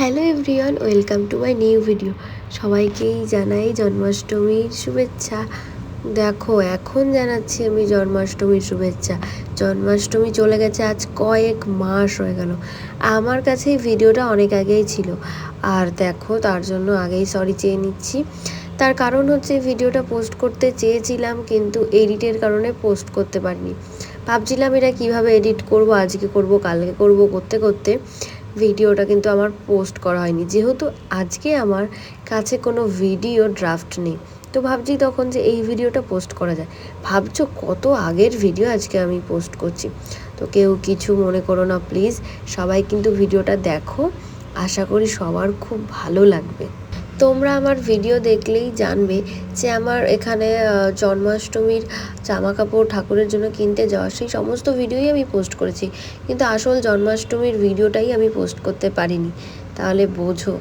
Hello everyone, welcome to my new video. সবাইকেই জানাই জন্মাষ্টমীর শুভেচ্ছা। দেখো, এখন জানাচ্ছি আমি জন্মাষ্টমীর শুভেচ্ছা। জন্মাষ্টমী চলে গেছে, আজ কয়েক মাস হয়ে গেল। আমার কাছে ভিডিওটা অনেক আগেই ছিল। আর দেখো, তার জন্য আগেই সরি চেয়ে নিচ্ছি। তার কারণ হচ্ছে ভিডিওটা পোস্ট করতে চেয়েছিলাম, কিন্তু এডিটের কারণে পোস্ট করতে পারিনি। ভাবছিলাম এটা কীভাবে এডিট করব, আজকে করব, কালকে করব, করতে করতে। ভিডিওটা কিন্তু আমার পোস্ট করা হয়নি। যেহেতু আজকে আমার কাছে কোনো ভিডিও ড্রাফট নেই, তো ভাবছি তখন যে এই ভিডিওটা পোস্ট করা যায়। ভাবছ কত আগের ভিডিও আজকে আমি পোস্ট করছি? তো কেউ কিছু মনে করো না, প্লিজ। সবাই কিন্তু ভিডিওটা দেখো। আশা করি সবার খুব ভালো লাগবে। তোমরা আমার ভিডিও দেখলেই জানবে যে আমার এখানে জন্মাষ্টমীর জামা কাপড় ঠাকুরের জন্য কিনতে যাওয়া সেই সমস্ত ভিডিওই আমি পোস্ট করেছি। কিন্তু আসল জন্মাষ্টমীর ভিডিওটাই আমি পোস্ট করতে পারিনি। তাহলে বোঝো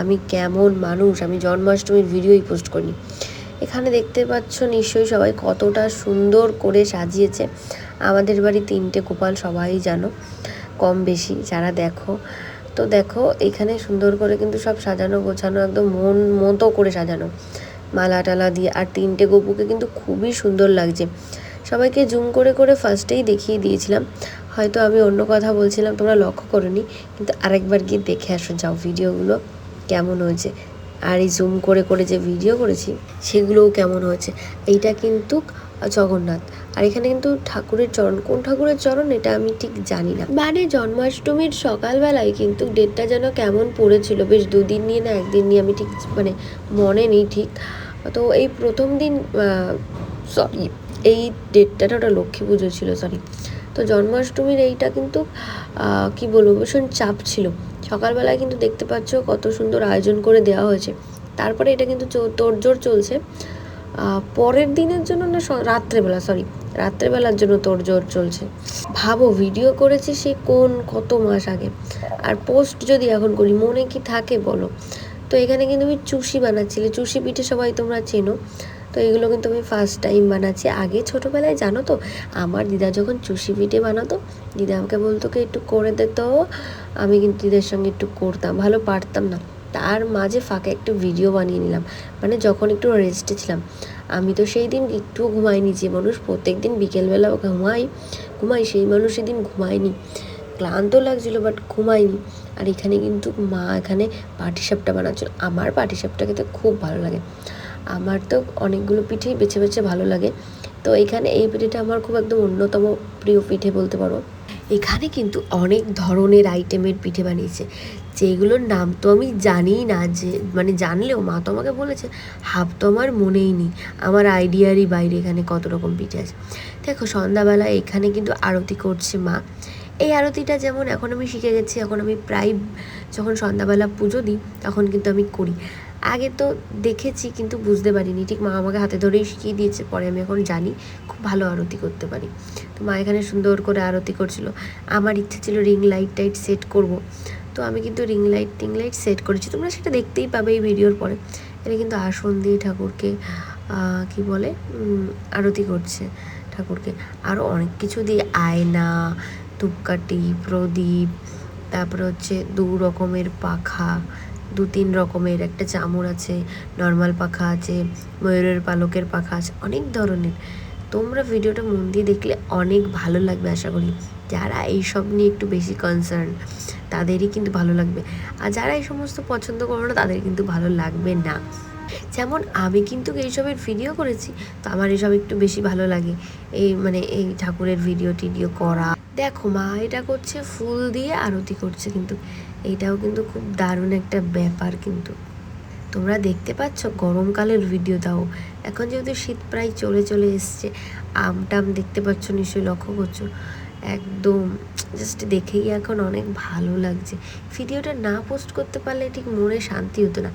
আমি কেমন মানুষ, আমি জন্মাষ্টমীর ভিডিওই পোস্ট করিনি। এখানে দেখতে পাচ্ছ নিশ্চয়ই সবাই কতটা সুন্দর করে সাজিয়েছে। আমাদের বাড়ি তিনটে গোপাল সবাই জানো, কম বেশি, যারা দেখো। তো দেখো, এখানে সুন্দর করে কিন্তু সব সাজানো, গোছানো, একদম মন মতো করে সাজানো। মালা টালা দিয়ে, আর তিনটে গপুকে কিন্তু খুবই সুন্দর লাগছে। সবাইকে জুম করে করে ফার্স্টেই দেখিয়ে দিয়েছিলাম। হয়তো আমি অন্য কথা বলছিলাম, তোমরা লক্ষ্য করনি, কিন্তু আরেকবার গিয়ে দেখে আসো, যাও ভিডিওগুলো কেমন হয়েছে। আর এই জুম করে করে যে ভিডিও করেছি, সেগুলোও কেমন হয়েছে? এইটা কিন্তু জগন্নাথ। আর এখানে কিন্তু ঠাকুরের চরণ, কোন ঠাকুরের চরণ এটা আমি ঠিক জানি না। মানে জন্মাষ্টমীর সকালবেলায় কিন্তু ডেটটা যেন কেমন পড়েছিল, বেশ দুদিন নিয়ে না একদিন নিয়ে আমি ঠিক মানে মনে নেই ঠিক। তো এই প্রথম দিন সরি এই ডেটটা ওটা লক্ষ্মী পুজো ছিল সরি তো জন্মাষ্টমীর এইটা কিন্তু কি বলব, ভীষণ চাপ ছিল। সকালবেলায় কিন্তু দেখতে পাচ্ছ কত সুন্দর আয়োজন করে দেওয়া হয়েছে। তারপরে এটা কিন্তু তোড়জোড় চলছে। পরের দিনের জন্য না রাত্রেবেলা সরি রাত্রেবেলার জন্য তোড়জোড় চলছে। ভাবো ভিডিও করেছি সে কোন, কত মাস আগে? আর পোস্ট যদি এখন করি, মনে কি থাকে বলো? তো এখানে কিন্তু আমি চুষি বানাচ্ছিলে চুষি পিঠে সবাই তোমরা চেনো। তো এগুলো কিন্তু আমি ফার্স্ট টাইম বানাচ্ছি। আগে ছোটোবেলায় জানো তো, আমার দিদা যখন চুষি পিঠে বানাতো, দিদা আমাকে বলতো কি, একটু করে দিত আমি কিন্তু দিদার সঙ্গে একটু করতাম, ভালো পারতাম না। তার মাঝে ফাঁকে একটু ভিডিও বানিয়ে নিলাম মানে যখন একটু রেস্টে ছিলাম। আমি তো সেই দিন একটুও ঘুমাইনি, যে মানুষ প্রত্যেক দিন বিকেলবেলা ঘুমাই ঘুমাই সেই মানুষ সেদিন ঘুমায়নি। ক্লান্ত লাগছিল বাট ঘুমাইনি। আর এখানে কিন্তু মা এখানে পাটিসাপটা বানাচ্ছিল। আমার পাটিসাপটা খেতে খুব ভালো লাগে। আমার তো অনেকগুলো পিঠেই বেছে বেছে ভালো লাগে। তো এখানে এই পিঠেটা আমার খুব একদম অন্যতম প্রিয় পিঠে বলতে পারো। এখানে কিন্তু অনেক ধরনের আইটেমের পিঠে বানিয়েছে। যেগুলোর নাম তো আমি জানিই না যে মানে জানলেও মা তো আমাকে বলেছে, হাফ তো আমার মনেই নেই। আমার আইডিয়ারই বাইরে এখানে কত রকম পিঠে আছে। দেখো সন্ধ্যাবেলা এখানে কিন্তু আরতি করছে মা। এই আরতিটা যেমন এখন আমি শিখে গেছি, এখন আমি প্রায় যখন সন্ধ্যাবেলা পুজো দিই, তখন কিন্তু আমি করি। আগে তো দেখেছি কিন্তু বুঝতে পারিনি। ঠিক মা আমাকে হাতে ধরেই শিখিয়ে দিয়েছে, পরে আমি এখন জানি খুব ভালো আরতি করতে পারি। তো মা এখানে সুন্দর করে আরতি করছিল। আমার ইচ্ছে ছিল রিং লাইট টাইট সেট করব। তো আমি কিন্তু রিং লাইট, টিং লাইট সেট করেছি। তোমরা সেটা দেখতেই পাবে এই ভিডিওর পরে। এটা কিন্তু আসন দিয়ে ঠাকুরকে কি বলে আরতি করছে। ঠাকুরকে। আরও অনেক কিছু দিয়ে আয়না, ধূপকাঠি, প্রদীপ, তারপর হচ্ছে দু রকমের পাখা, দু তিন রকমের একটা চামর আছে, নর্মাল পাখা আছে, ময়ূরের পালকের পাখা আছে, অনেক ধরনের। তোমরা ভিডিওটা মন দিয়ে দেখলে অনেক ভালো লাগবে আশা করি। যারা এইসব নিয়ে একটু বেশি কনসার্ন তাদেরই কিন্তু ভালো লাগবে। আর যারা এই সমস্ত পছন্দ করো না, তাদের কিন্তু ভালো লাগবে না। যেমন আমি কিন্তু এইসবের ভিডিও করেছি, তো আমার এসব একটু বেশি ভালো লাগে। এই মানে এই ঠাকুরের ভিডিও টিডিও করা। দেখো মা, এটা করছে ফুল দিয়ে আরতি করছে কিন্তু এইটাও কিন্তু খুব দারুণ একটা ব্যাপার কিন্তু। তোমরা দেখতে পাচ্ছ, গরমকালের ভিডিও দাও। এখন যেহেতু শীত প্রায় চলে চলে এসছে, আম টাম দেখতে পাচ্ছ নিশ্চয়ই লক্ষ্য করছ। একদম জাস্ট দেখেই এখন অনেক ভালো লাগছে। ভিডিওটা না পোস্ট করতে পারলে ঠিক মনে শান্তি হতো না।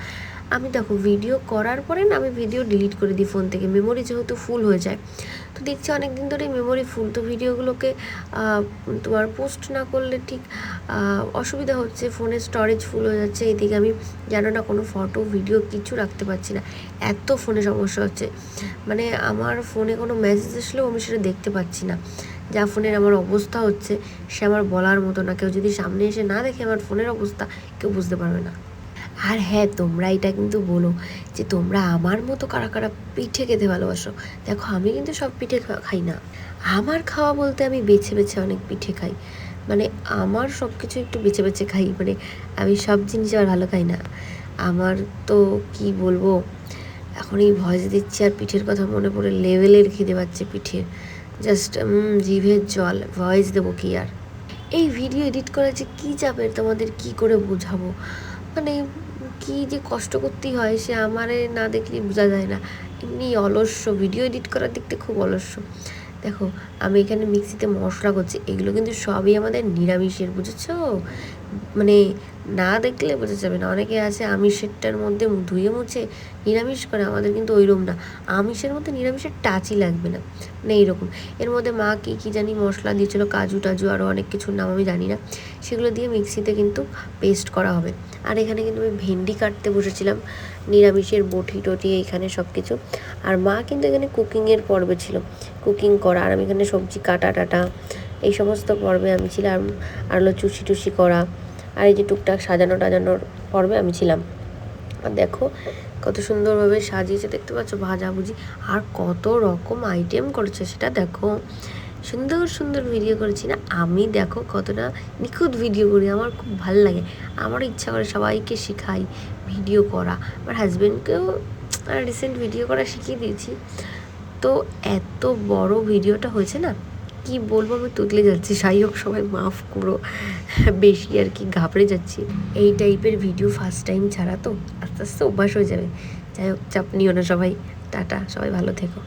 আমি দেখো ভিডিও করার পরে না আমি ভিডিও ডিলিট করে দিই ফোন থেকে। মেমোরি যেহেতু ফুল হয়ে যায়। তো দেখছি অনেক দিন ধরে মেমোরি ফুল তো ভিডিওগুলোকে তোমার পোস্ট না করলে ঠিক অসুবিধা হচ্ছে। ফোনের স্টোরেজ ফুল হয়ে যাচ্ছে। এদিকে আমি জানো না কোনো ফটো ভিডিও কিছু রাখতে পারছি না। এত ফোনে সমস্যা হচ্ছে। মানে আমার ফোনে কোনো মেসেজ আসলেও আমি সেটা দেখতে পাচ্ছি না। যা ফোনের আমার অবস্থা হচ্ছে, সে আমার বলার মতো না। কেউ যদি সামনে এসে না দেখে আমার ফোনের অবস্থা, কেউ বুঝতে পারবে না। আর হ্যাঁ তোমরা এটা কিন্তু বলো যে তোমরা আমার মতো কারা কারা পিঠে খেতে ভালোবাসো? দেখো, আমি কিন্তু সব পিঠে খাই না। আমার খাওয়া বলতে আমি বেছে বেছে অনেক পিঠে খাই। মানে আমার সব কিছু একটু বেছে বেছে খাই মানে আমি সব জিনিস আর ভালো খাই না। আমার তো কি বলব, এখন এই ভয়েস দিচ্ছি আর পিঠের কথা মনে পড়ে লেভেলের খিদে পাচ্ছে পিঠের। জাস্ট জিভের জল, ভয়েস দেবো কি আর। এই ভিডিও এডিট করা যে কী চাপের, তোমাদের কি করে বোঝাবো? মানে কি যে কষ্ট করতেই হয়, সে আমারে না দেখলে বোঝা যায় না। এমনি অলস্য ভিডিও এডিট করার দিক থেকে খুব অলস্য। দেখো, আমি এখানে মিক্সিতে মশলা করছি, এগুলো কিন্তু সবই আমাদের নিরামিষের, বুঝেছ? মানে না দেখলে বোঝা যাবে না। অনেকে আছে আমিষেরটার মধ্যে ধুয়ে মুছে নিরামিষ করে, আমাদের কিন্তু ওইরকম না। আমিষের মধ্যে নিরামিষের টাচই লাগবে না। মানে এইরকম। এর মধ্যে মা কী কী জানি মশলা দিয়েছিলো, কাজু টাজু আরও অনেক কিছুর নাম আমি জানি না। সেগুলো দিয়ে মিক্সিতে কিন্তু পেস্ট করা হবে। আর এখানে কিন্তু আমি ভেন্ডি কাটতে বসেছিলাম, নিরামিষের বটি টটি এখানে সব কিছু আর মা কিন্তু এখানে কুকিংয়ের পর্বে ছিল। কুকিং করা, আর আমি এখানে সবজি কাটা টাটা এই সমস্ত পর্বে আমি ছিলাম আর হলো চুষি টুসি করা আর এই যে টুকটাক সাজানো টাজানোর পর্বে আমি ছিলাম। আর দেখো কত সুন্দরভাবে সাজিয়েছে, দেখতে পাচ্ছ ভাজাভুজি। আর কত রকম আইটেম করেছে সেটা দেখো। সুন্দর সুন্দর ভিডিও করেছি না? আমি দেখো কতটা নিখুঁত ভিডিও করি, আমার খুব ভালো লাগে। আমার ইচ্ছা করে সবাইকে শেখাই ভিডিও করা। আমার হাজব্যান্ডকেও রিসেন্ট ভিডিও করা শিখিয়ে দিয়েছি। তো এত বড় ভিডিওটা হয়েছে না? কি বলব, আমি তুতলে যাচ্ছি। যাই হোক, সবাই মাফ করো। বেশি আর কি ঘাবড়ে যাচ্ছি। এই টাইপের ভিডিও ফার্স্ট টাইম ছাড়া তো আস্তে আস্তে অভ্যাস হয়ে যাবে। যাই হোক, চাপ নিও না সবাই। টাটা, সবাই ভালো থেকো।